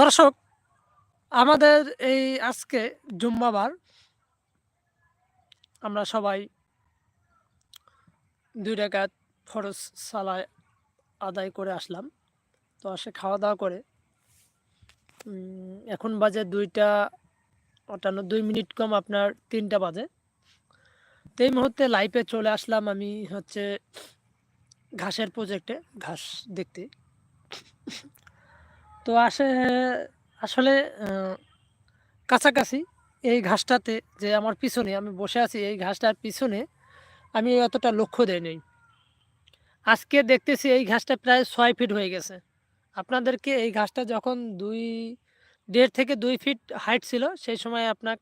দর্শক, আমাদের এই আজকে জুম্মাবার আমরা সবাই দুই রাকাত ফরজ সালায় আদায় করে আসলাম। তো আসে খাওয়া দাওয়া করে। এখন বাজে দুইটা আটান্ন, দুই মিনিট কম আপনার তিনটা বাজে। তো এই মুহূর্তে লাইফে চলে আসলাম আমি হচ্ছে ঘাসের প্রজেক্টে ঘাস দেখতে। তো আসে, আসলে কাছাকাছি এই ঘাসটাতে যে আমার পিছনে, আমি বসে আছি এই ঘাসটার পিছনে, আমি অতটা লক্ষ্য দেই নাই। আজকে দেখতেছি এই ঘাসটা প্রায় ছয় ফিট হয়ে গেছে। আপনাদেরকে এই ঘাসটা যখন দুই, দেড় থেকে দুই ফিট হাইট ছিল, সেই সময় আপনার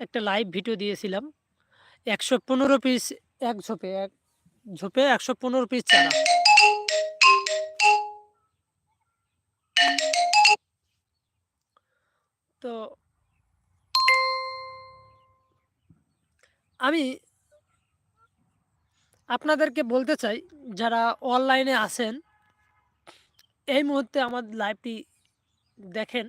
একটা লাইভ ভিডিও দিয়েছিলাম। একশো পনেরো পিস এক ঝোপে এক ঝোপে একশো পনেরো পিস চারা। তো আমি আপনাদেরকে বলতে চাই, যারা অনলাইনে আছেন, এই মুহূর্তে আমার লাইভটি দেখেন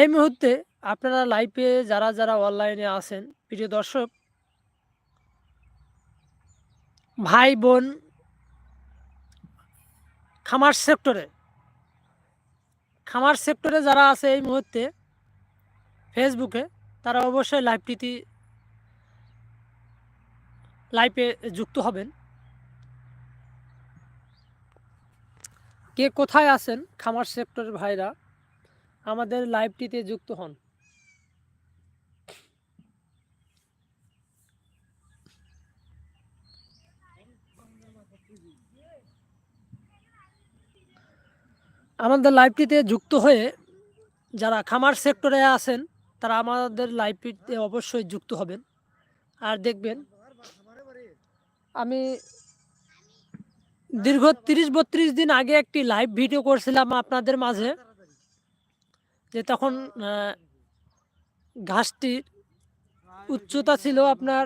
এই মুহূর্তে আপনারা লাইভে যারা যারা অনলাইনে আছেন, প্রিয় দর্শক, ভাই বোন, খামার সেক্টরে খামার সেক্টরে যারা আছে এই মুহূর্তে ফেসবুকে তারা অবশ্যই লাইভটিতে লাইভে যুক্ত হবেন। কে কোথায় আছেন খামার সেক্টরের ভাইরা, আমাদের লাইভটিতে যুক্ত হন। আমাদের লাইভটিতে যুক্ত হয়ে যারা খামার সেক্টরে আছেন, তারা আমাদের লাইভটিতে অবশ্যই যুক্ত হবেন। আর দেখবেন, আমি দীর্ঘ তিরিশ বত্রিশ দিন আগে একটি লাইভ ভিডিও করছিলাম আপনাদের মাঝে, যে তখন ঘাসটির উচ্চতা ছিল আপনার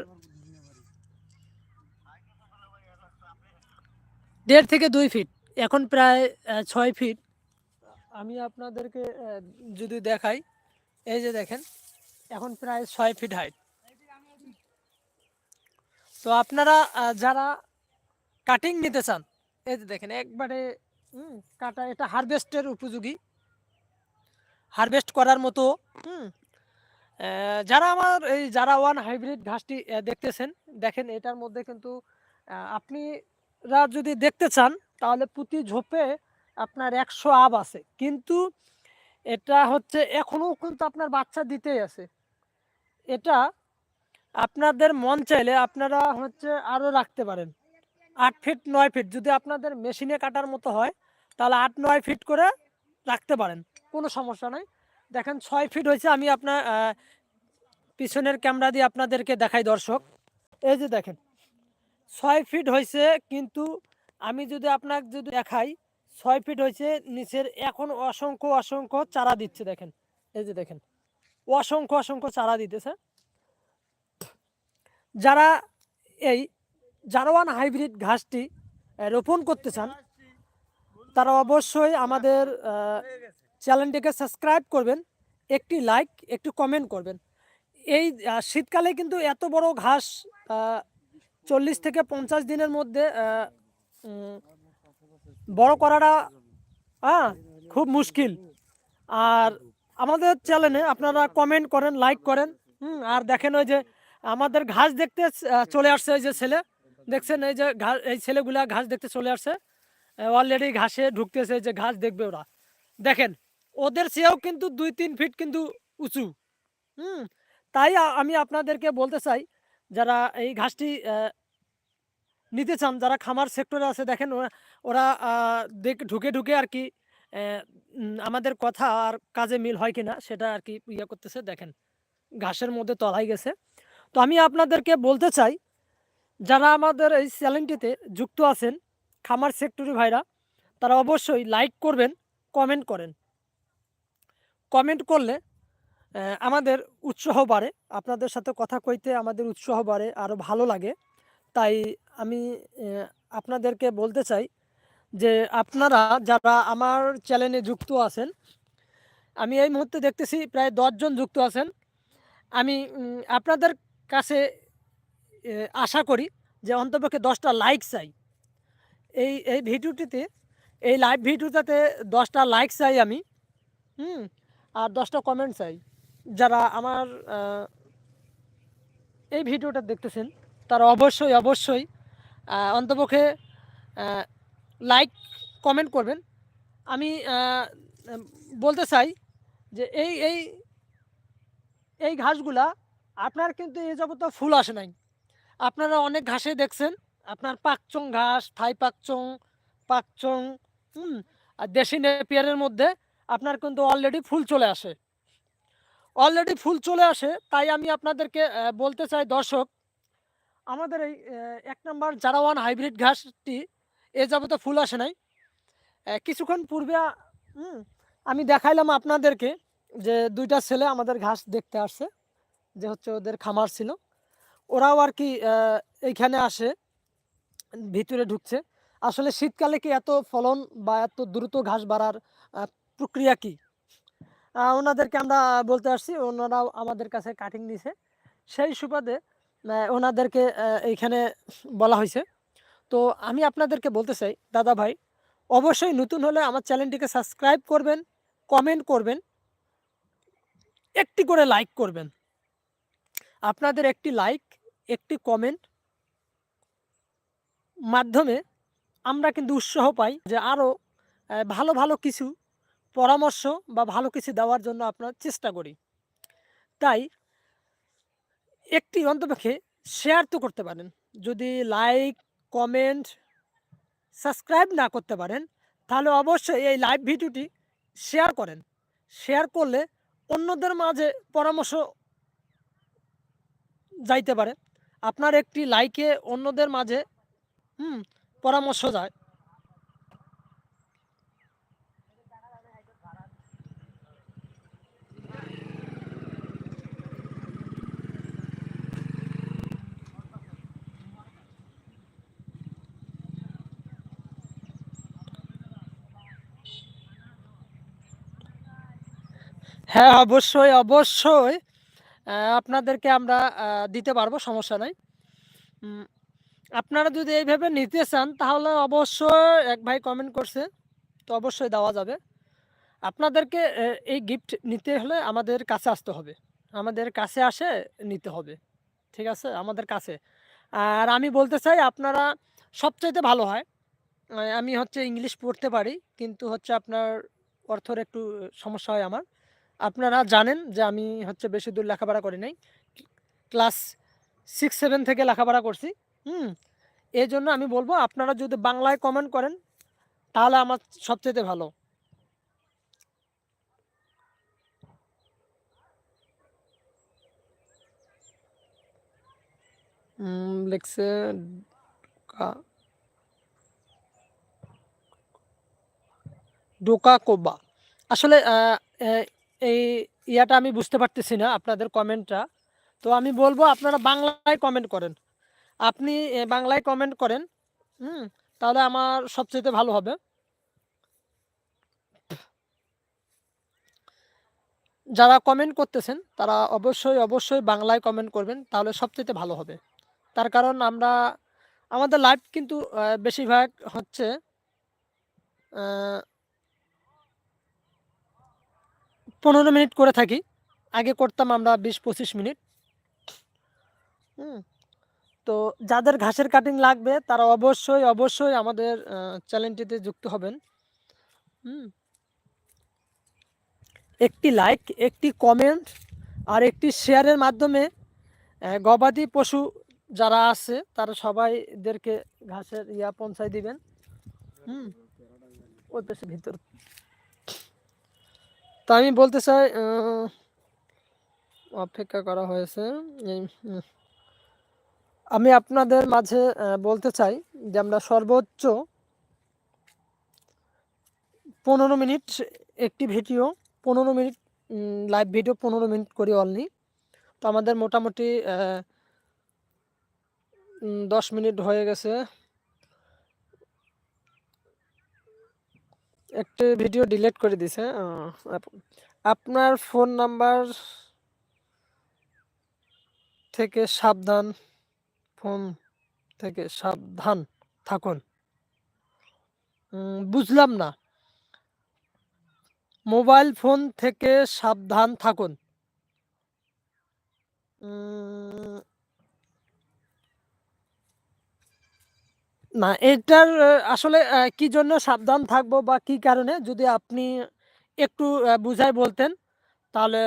দেড় থেকে দুই ফিট, এখন প্রায় ছয় ফিট। আমি আপনাদেরকে যদি দেখাই, এই যে দেখেন, এখন প্রায় ছয় ফিট হাইট তো আপনারা যারা কাটিং নিতে চান, এই যে দেখেন, একবারে কাটা, এটা হারভেস্টের উপযোগী। হারভেস্ট করার মতো যারা আমার এই যারা ওয়ান হাইব্রিড ঘাসটি দেখতেছেন, দেখেন, এটার মধ্যে কিন্তু আপনি যদি দেখতে চান, তাহলে প্রতি ঝোপে আপনার একশো আব আছে। কিন্তু এটা হচ্ছে এখনও কিন্তু আপনার বাচ্চা দিতেই আছে। এটা আপনাদের মন চাইলে আপনারা হচ্ছে আরও রাখতে পারেন। আট ফিট, নয় ফিট যদি আপনাদের মেশিনে কাটার মতো হয়, তাহলে আট, নয় ফিট করে রাখতে পারেন। কোনো সমস্যা নাই। দেখেন ছয় ফিট হয়েছে, আমি আপনার পিছনের ক্যামেরা দিয়ে আপনাদেরকে দেখাই দর্শক। এই যে দেখেন, ছয় ফিট হয়েছে, কিন্তু আমি যদি আপনাকে যদি দেখাই ছয় ফিট হয়েছে, নিচের এখন অসংখ্য অসংখ্য চারা দিচ্ছে, দেখেন। এই যে দেখেন, অসংখ্য অসংখ্য চারা দিতেছে। যারা এই জারোয়ান হাইব্রিড ঘাসটি রোপণ করতে চান, তারা অবশ্যই আমাদের চ্যানেলটিকে সাবস্ক্রাইব করবেন, একটি লাইক, একটু কমেন্ট করবেন। এই শীতকালে কিন্তু এত বড় ঘাস চল্লিশ থেকে পঞ্চাশ দিনের মধ্যে বড় করাটা হ্যাঁ খুব মুশকিল। আর আমাদের চ্যানেলে আপনারা কমেন্ট করেন লাইক করেন, হুম, আর দেখেন ওই যে আমাদের ঘাস দেখতে চলে আসছে এই যে ছেলে। দেখছেন এই যে ঘাস এই ছেলেগুলা ঘাস দেখতে চলে আসছে। অলরেডি ঘাসে ঢুকতেছে যে ঘাস দেখবে ওরা। দেখেন, ওদের চেয়েও কিন্তু দুই তিন ফিট কিন্তু উঁচু। হুম, তাই আমি আপনাদেরকে বলতে চাই, যারা এই ঘাসটি নিতে চান, যারা খামার সেক্টরে আছে, দেখেন ওরা দেখ, ঢুকে ঢুকে আর কি আমাদের কথা আর কাজে মিল হয় কিনা সেটা আর কি ইয়ে করতেছে, দেখেন। ঘাসের মধ্যে তলাই গেছে। তো আমি আপনাদেরকে বলতে চাই, যারা আমাদের এই চ্যানেলটিতে যুক্ত আছেন, খামার সেক্টরি ভাইরা, তারা অবশ্যই লাইক করবেন, কমেন্ট করেন। কমেন্ট করলে আমাদের উৎসাহ বাড়ে। আপনাদের সাথে কথা কইতে আমাদের উৎসাহ বাড়ে আরও ভালো লাগে। তাই আমি আপনাদেরকে বলতে চাই যে আপনারা যারা আমার চ্যানেলে যুক্ত আছেন, আমি এই মুহূর্তে দেখতেছি প্রায় দশজন যুক্ত আছেন। আমি আপনাদের কাছে আশা করি যে অন্তপক্ষে দশটা লাইক চাই। এই এই ভিডিওটিতে, এই লাইভ ভিডিওটাতে দশটা লাইক চাই আমি, হুম, আর দশটা কমেন্ট চাই। যারা আমার এই ভিডিওটা দেখতেছেন, তারা অবশ্যই অবশ্যই অন্তপক্ষে লাইক কমেন্ট করবেন। আমি বলতে চাই যে এই এই এই ঘাসগুলা আপনার কিন্তু এই যাবত ফুল আসে নাই। আপনারা অনেক ঘাসে দেখছেন, আপনার পাকচং ঘাস, থাই পাকচং পাকচং, হুম, আর দেশি নেপিয়ারের মধ্যে আপনার কিন্তু অলরেডি ফুল চলে আসে। অলরেডি ফুল চলে আসে, তাই আমি আপনাদেরকে বলতে চাই দর্শক, আমাদের এই এক নম্বর জারাওয়ান হাইব্রিড ঘাসটি এ যাবত ফুল আসে নাই। কিছুক্ষণ পূর্বে আমি দেখাইলাম আপনাদেরকে যে দুইটা ছেলে আমাদের ঘাস দেখতে আসছে, যে হচ্ছে ওদের খামার ছিল। ওরাও আর কি এইখানে আসে, ভিতরে ঢুকছে। আসলে শীতকালে কি এত ফলন বা এত দ্রুত ঘাস বাড়ার প্রক্রিয়া কি? ওনাদেরকে আমরা বলতে আসছি, ওনারাও আমাদের কাছে কাটিং নিছে। সেই সুবাদে ওনাদেরকে এইখানে বলা হয়েছে তো আমি আপনাদেরকে বলতে চাই, দাদা ভাই, অবশ্যই নতুন হলে আমার চ্যানেলটিকে সাবস্ক্রাইব করবেন, কমেন্ট করবেন, একটি করে লাইক করবেন। আপনাদের একটি লাইক, একটি কমেন্ট মাধ্যমে আমরা কিন্তু উৎসাহ পাই যে আরও ভালো ভালো কিছু পরামর্শ বা ভালো কিছু দেওয়ার জন্য আপনার চেষ্টা করি। তাই একটি অন্তপক্ষে শেয়ার তো করতে পারেন। যদি লাইক কমেন্ট সাবস্ক্রাইব না করতে পারেন, তাহলে অবশ্যই এই লাইভ ভিডিওটি শেয়ার করেন। শেয়ার করলে অন্যদের মাঝে পরামর্শ যাইতে পারে। আপনার একটি লাইকে অন্যদের মাঝে, হুম, পরামর্শ যায়। হ্যাঁ অবশ্যই অবশ্যই। আপনাদেরকে আমরা দিতে পারব, সমস্যা নাই। আপনারা যদি এইভাবে নিতে চান, তাহলে অবশ্যই এক ভাই কমেন্ট করছে, তো অবশ্যই দেওয়া যাবে। আপনাদেরকে এই গিফট নিতে হলে আমাদের কাছে আসতে হবে। আমাদের কাছে আসে, নিতে হবে। ঠিক আছে? আমাদের কাছে। আর আমি বলতে চাই, আপনারা সবচাইতে ভালো হয়। আমি হচ্ছে ইংলিশ পড়তে পারি, কিন্তু হচ্ছে আপনার অর্থর একটু সমস্যা হয় আমার। আপনারা জানেন যে আমি হচ্ছে বেশি দূর লেখাপড়া করি নাই। ক্লাস সিক্স সেভেন থেকে লেখাপড়া করছি, হুম? এই জন্য আমি বলব, আপনারা যদি বাংলায় কমেন্ট করেন, তাহলে আমার সবচেয়ে ভালো। লিখছে ডোকা। কোবা। আসলে এই ইয়াটা আমি বুঝতে পারতেছি না আপনাদের কমেন্টটা তো আমি বলব, আপনারা বাংলায় কমেন্ট করেন। আপনি বাংলায় কমেন্ট করেন, হুম? তাহলে আমার সবচেয়ে ভালো হবে। যারা কমেন্ট করতেছেন, তারা অবশ্যই অবশ্যই বাংলায় কমেন্ট করবেন, তাহলে সবচেয়ে ভালো হবে। তার কারণ আমরা, আমাদের লাইভ কিন্তু বেশিরভাগ হচ্ছে পনেরো মিনিট করে থাকি। আগে করতাম আমরা বিশ পঁচিশ মিনিট। হুম। তো যাদের ঘাসের কাটিং লাগবে, তারা অবশ্যই অবশ্যই আমাদের চ্যানেলটিতে যুক্ত হবেন। হুম। একটি লাইক একটি কমেন্ট আর একটি শেয়ারের মাধ্যমে গবাদি পশু যারা আছে, তারা সবাইদেরকে ঘাসের ইয়া পৌঁছায় দিবেন। হুম। ওই পেশে ভিতর। তো আমি বলতে চাই অপেক্ষা করা হয়েছে। আমি আপনাদের মাঝে বলতে চাই যে আমরা সর্বোচ্চ পনেরো মিনিট একটি ভিডিও, পনেরো মিনিট লাইভ ভিডিও পনেরো মিনিট করি অনলি তো আমাদের মোটামুটি দশ মিনিট হয়ে গেছে। একটি ভিডিও ডিলিট করে দিছে আপনার ফোন নাম্বার থেকে সাবধান, ফোন থেকে সাবধান থাকুন। বুঝলাম না। মোবাইল ফোন থেকে সাবধান থাকুন। না, এটার আসলে কি জন্য সাবধান থাকব বা কি কারণে? যদি আপনি একটু বুঝাই বলতেন, তাহলে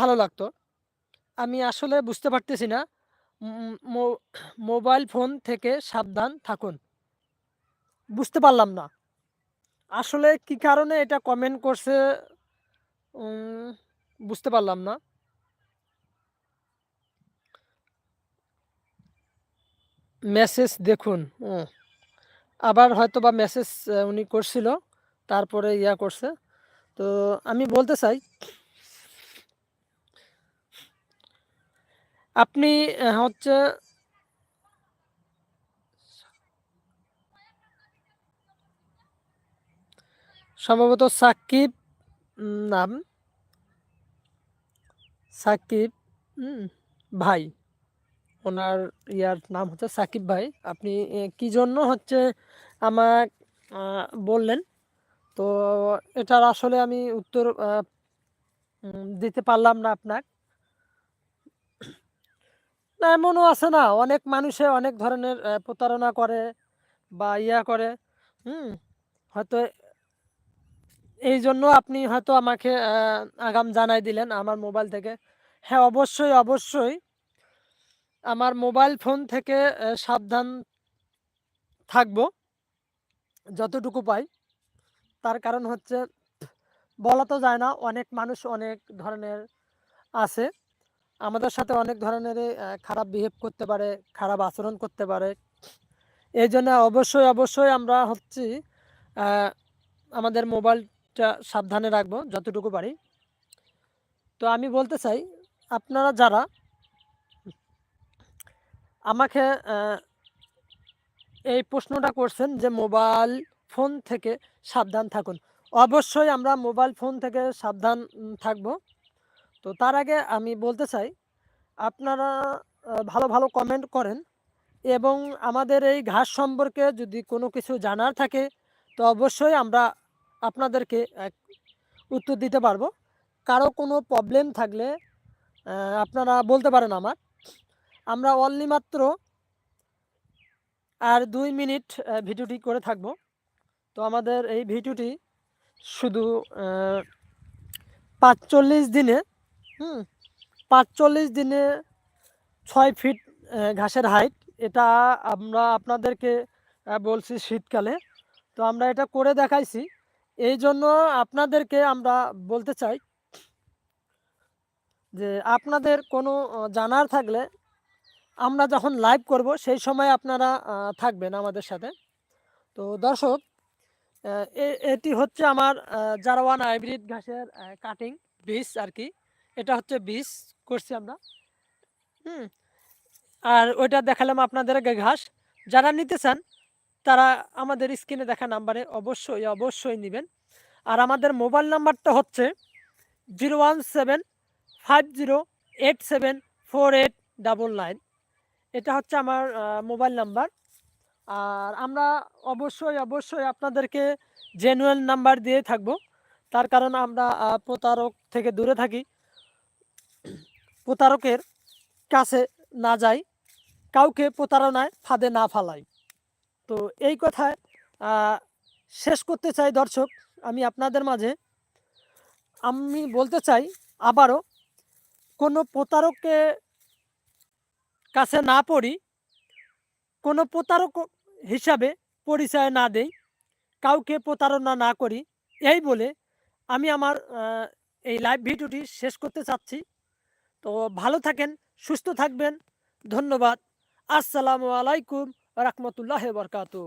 ভালো লাগতো। আমি আসলে বুঝতে পারতেছি না। মোবাইল ফোন থেকে সাবধান থাকুন। বুঝতে পারলাম না। আসলে কি কারণে এটা কমেন্ট করছে? বুঝতে পারলাম না। মেসেজ দেখুন ও আবার হয়তো বা মেসেজ উনি করছিল, তারপরে ইয়া করছে। তো আমি বলতে চাই, আপনি হচ্ছে সম্ভবত সাকিব নাম? সাকিব ভাই। ওনার ইয়ার নাম হচ্ছে সাকিব ভাই। আপনি কি জন্য হচ্ছে আমার বললেন? তো এটার আসলে আমি উত্তর দিতে পারলাম না আপনার না, এমনও আছে না, অনেক মানুষে অনেক ধরনের প্রতারণা করে বা ইয়া করে, হুম? হয়তো এই জন্য আপনি হয়তো আমাকে আগাম জানাই দিলেন আমার মোবাইল থেকে। হ্যাঁ অবশ্যই অবশ্যই। আমার মোবাইল ফোন থেকে সাবধান থাকব যতটুকু পাই। তার কারণ হচ্ছে, বলা তো যায় না, অনেক মানুষ অনেক ধরনের আছে। আমাদের সাথে অনেক ধরনের খারাপ বিহেভ করতে পারে, খারাপ আচরণ করতে পারে। এই জন্য অবশ্যই অবশ্যই আমরা হচ্ছি আমাদের মোবাইলটা সাবধানে রাখব, যতটুকু পারি। তো আমি বলতে চাই, আপনারা যারা আমাকে এই প্রশ্নটা করছেন যে মোবাইল ফোন থেকে সাবধান থাকুন। অবশ্যই আমরা মোবাইল ফোন থেকে সাবধান থাকব। তো তার আগে আমি বলতে চাই, আপনারা ভালো ভালো কমেন্ট করেন এবং আমাদের এই ঘাস সম্পর্কে যদি কোনো কিছু জানার থাকে, তো অবশ্যই আমরা আপনাদেরকে এক উত্তর দিতে পারব। কারও কোনো প্রবলেম থাকলে আপনারা বলতে পারেন আমার আমরা অনলি মাত্র আর দুই মিনিট ভিডিওটি করে থাকব। তো আমাদের এই ভিডিওটি শুধু পাঁচচল্লিশ দিনে, হুম, পাঁচচল্লিশ দিনে ছয় ফিট ঘাসের হাইট এটা আমরা আপনাদেরকে বলছি শীতকালে। তো আমরা এটা করে দেখাইছি। এই জন্য আপনাদেরকে আমরা বলতে চাই যে আপনাদের কোনো জানার থাকলে আমরা যখন লাইভ করব, সেই সময় আপনারা থাকবেন আমাদের সাথে। তো দর্শক এটি হচ্ছে আমার জারওয়ান হাইব্রিড ঘাসের কাটিং বীজ আর কি। এটা হচ্ছে বীজ করছি আমরা। হুম। আর ওইটা দেখালাম আপনাদের ঘাস। যারা নিতে চান, তারা আমাদের স্ক্রিনে দেখা নাম্বারে অবশ্যই অবশ্যই নেবেন। আর আমাদের মোবাইল নাম্বারটা হচ্ছে zero one seven five zero eight seven four eight double nine. এটা হচ্ছে আমার মোবাইল নাম্বার। আর আমরা অবশ্যই অবশ্যই আপনাদেরকে জেনুয়েল নাম্বার দিয়ে থাকব। তার কারণ আমরা প্রতারক থেকে দূরে থাকি। প্রতারকের কাছে না যাই, কাউকে প্রতারণায় ফাঁদে না ফালাই। তো এই কথায় শেষ করতে চাই দর্শক, আমি আপনাদের মাঝে। আমি বলতে চাই আবারও, কোনো প্রতারককে কাছে না পড়ি, কোনো প্রতারক হিসাবে পরিচয় না দেই, কাউকে প্রতারণা না করি। এই বলে আমি আমার এই লাইভ ভিডিওটি শেষ করতে চাচ্ছি। তো ভালো থাকেন, সুস্থ থাকবেন। ধন্যবাদ। আসসালামু আলাইকুম রহমতুল্লাহ বরকাতু